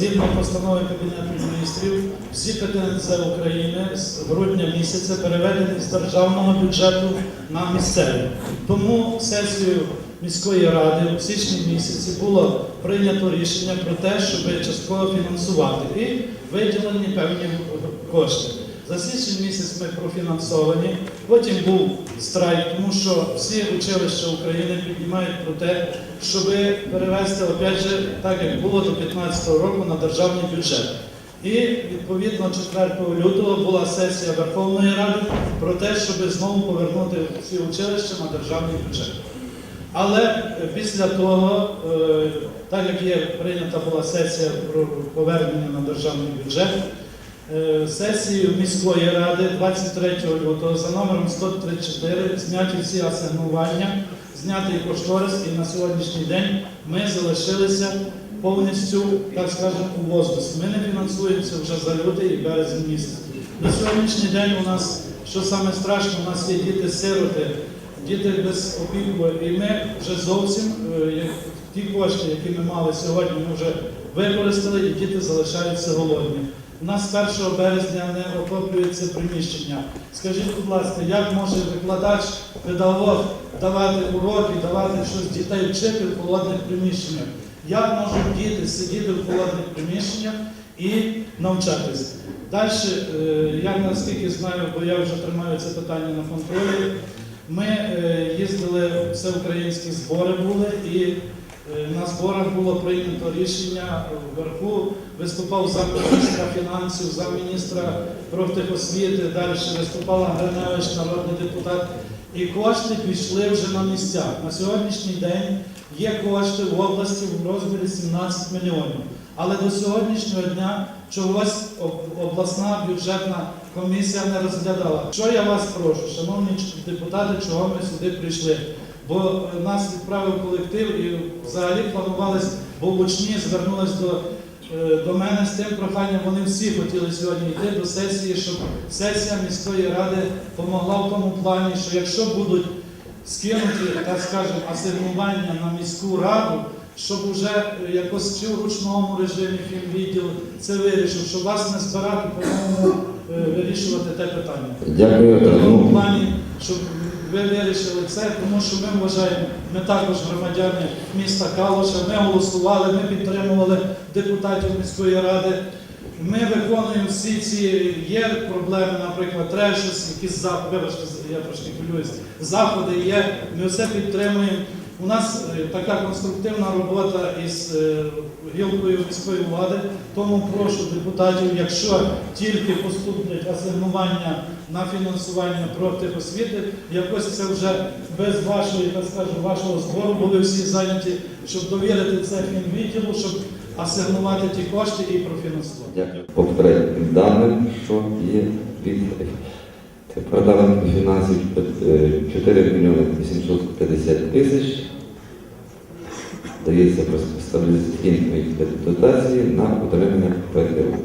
Кабінету міністрів всі ПТНЗ України з грудня місяця переведені з державного бюджету на місцеві. Тому сесію міської ради у січні місяці було прийнято рішення про те, щоб частково фінансувати і виділені певні кошти. За січень місяць ми профінансовані. Потім був страйк, тому що всі училища України піднімають про те, щоб перевести, опять же, так як було до 2015 року на державний бюджет. І відповідно 4 лютого була сесія Верховної Ради про те, щоб знову повернути ці училища на державний бюджет. Але е, після того, е, так як є прийнята була сесія про повернення на державний бюджет, сесією міської ради 23 лютого за номером 134 зняті всі асигнування, знятий кошторис, і на сьогоднішній день ми залишилися повністю, так скажемо, у воздусі. Ми не фінансуємося вже за лютий і березень місяць. На сьогоднішній день у нас, що саме страшно, у нас є діти-сироти, діти без опіку, і ми вже зовсім е, ті кошти, які ми мали сьогодні, ми вже використали, і діти залишаються голодні. У нас 1 березня не охоплюється приміщення. Скажіть, будь ласка, як може викладач, педагог давати уроки, давати щось дітей вчити в холодних приміщеннях? Як можуть діти сидіти в холодних приміщеннях і навчатися? Далі, е, я наскільки знаю, бо я вже тримаю це питання на контролі. Ми е, їздили, всеукраїнські збори були, і на зборах було прийнято рішення вверху. Виступав замміністра фінансів, замміністра профтехосвіти, далі виступала Гриневич, народний депутат. І кошти пішли вже на місця. На сьогоднішній день є кошти в області в розмірі 17 мільйонів. Але до сьогоднішнього дня чогось обласна бюджетна комісія не розглядала. Що я вас прошу, шановні депутати, чого ми сюди прийшли? Бо нас відправив колектив і взагалі планувалось, бо учні звернулись до, е, до мене з тим проханням. Вони всі хотіли сьогодні йти до сесії, щоб сесія міської ради допомогла в тому плані, що якщо будуть скинуті, так скажемо, асигнування на міську раду, щоб уже е, якось чи в ручному режимі фінвідділ це вирішив, щоб вас не збирати, по-моєму, е, вирішувати те питання. Дякую. В тому Ну, плані, щоб ви вирішили це, тому що ми вважаємо, ми також громадяни міста Калуша, ми голосували, ми підтримували депутатів міської ради. Ми виконуємо всі ці є проблеми, наприклад, щось, якісь заходи, вибачте, я трошки хвилююсь, заходи є, ми все підтримуємо. У нас е, така конструктивна робота із е, гілкою міської влади, тому прошу депутатів, якщо тільки поступлять асигнування на фінансування профтехосвіти, якось це вже без вашої, так скажу, вашого збору були всі зайняті, щоб довірити це фінвідділу, щоб асигнувати ті кошти і профінансувати. Дякую. По попереднім що є від департаменту фінансів е, 4 мільйони 850 тисяч. Дається просто стабілізаційної дотації на утримання ПТУ.